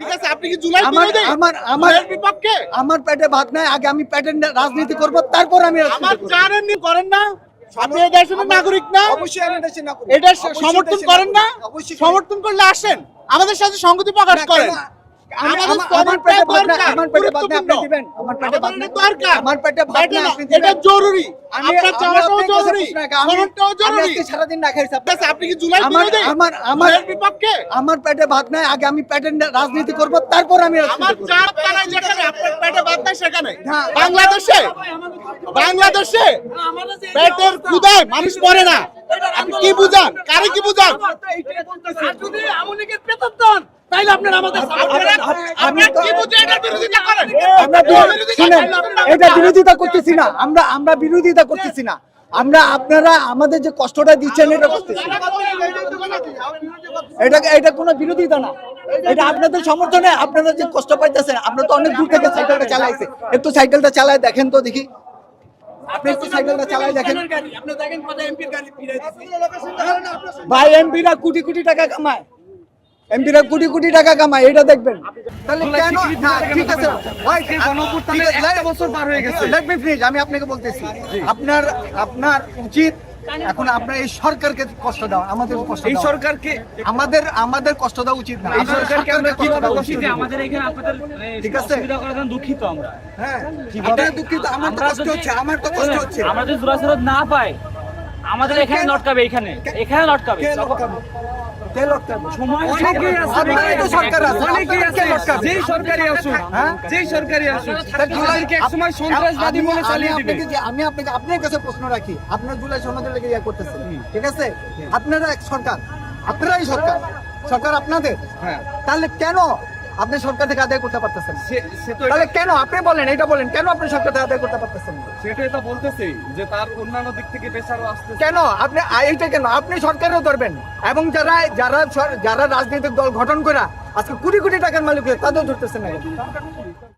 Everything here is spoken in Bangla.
ঠিক আছে আপনি কি জুলাই আমার বিরোধী? আমার আমার বিপক্ষে? আমার পেটে ভাত নাই আগে আমি পেটের রাজনীতি করব তারপর আমি আমার কারণ করেন না আপনি এই দেশের নাগরিক না অবশ্যই আমি দেশের নাগরিক। এটা সমর্থন করেন না অবশ্যই সমর্থন করলে আসেন আমাদের সাথে সংগতি প্রকাশ করেন। আমার- পেটে ভাত নাই, আগে আমি পেটের রাজনীতি করব তারপর আমি। বাংলাদেশে বাংলাদেশে পেটের ক্ষুদায় মানুষ মরে না। আপনি কি বুঝান? কারে কি বুঝান? তাইলে আপনার আমাদের আমরা বিরোধিতা এটা করতেছি না। আমরা আমরা বিরোধিতা করতেছি না। আমরা আপনারা আমাদের যে কষ্টটা দিচ্ছেন এটা করতেছি। এটা এটা কোনো বিরোধিতা না। এটা আপনাদের সমর্থনে আপনারা যে কষ্ট পাইতেছেন আপনারা তো অনেক দূর থেকে সাইকেলটা চালাইছে। একটু সাইকেলটা চালায় দেখেন তো দেখি। আপনি একটু সাইকেলটা চালায় দেখেন। ভাই এমপিরা কোটি কোটি টাকা কামায়। এমপিরা কোটি কোটি টাকা কামায় এটা দেখবেন। তাহলে কেন ঠিক আছে। ভাই বছর পার হয়ে গেছে। Let me finish, আমি আপনাকে বলতেছি। আপনার আপনার উচিত এখন আপনার এই সরকারকে কষ্ট দাও আমাদের কষ্ট এই সরকারকে আমাদের আমাদের কষ্ট দেওয়া উচিত না। এই আমাদের সরকারকে আমরা কীভাবে কষ্ট উচিত আমাদের এখানে আপনাদের ঠিক আছে। অসুবিধা করার জন্য দুঃখিত আমরা। হ্যাঁ আপনারা দুঃখিত আমার তো কষ্ট হচ্ছে আমার তো কষ্ট হচ্ছে। আমরা যদি না পায় আমাদের এখানে লটকাবে এখানে। এখানে লটকাবে? হ্যাঁ? আমি- আপনাকে আপনার কাছে প্রশ্ন রাখি। আপনার জুলাই ইয়া করতেছেন। ঠিক আছে? আপনারা এক সরকার। আপনারাই সরকার। সরকার আপনাদের। হ্যাঁ। তাহলে কেন আপনি সরকার থেকে আদায় করতে পারতেছেন তাহলে কেন? আপনি বলেন এটা বলেন কেন আপনি সরকার থেকে আদায় করতে পারতেছেন সেটা সেটাই তো বলতেছেই যে তার অন্যান্য দিক থেকে প্রেশারও আসছে কেন? আপনি এইটা কেন? আপনি সরকারও ধরবেন। এবং যারা যারা যারা রাজনৈতিক দল গঠন করা আজকে কোটি কোটি টাকার মালিক তাদের তাদেরও ধরতেছেন না?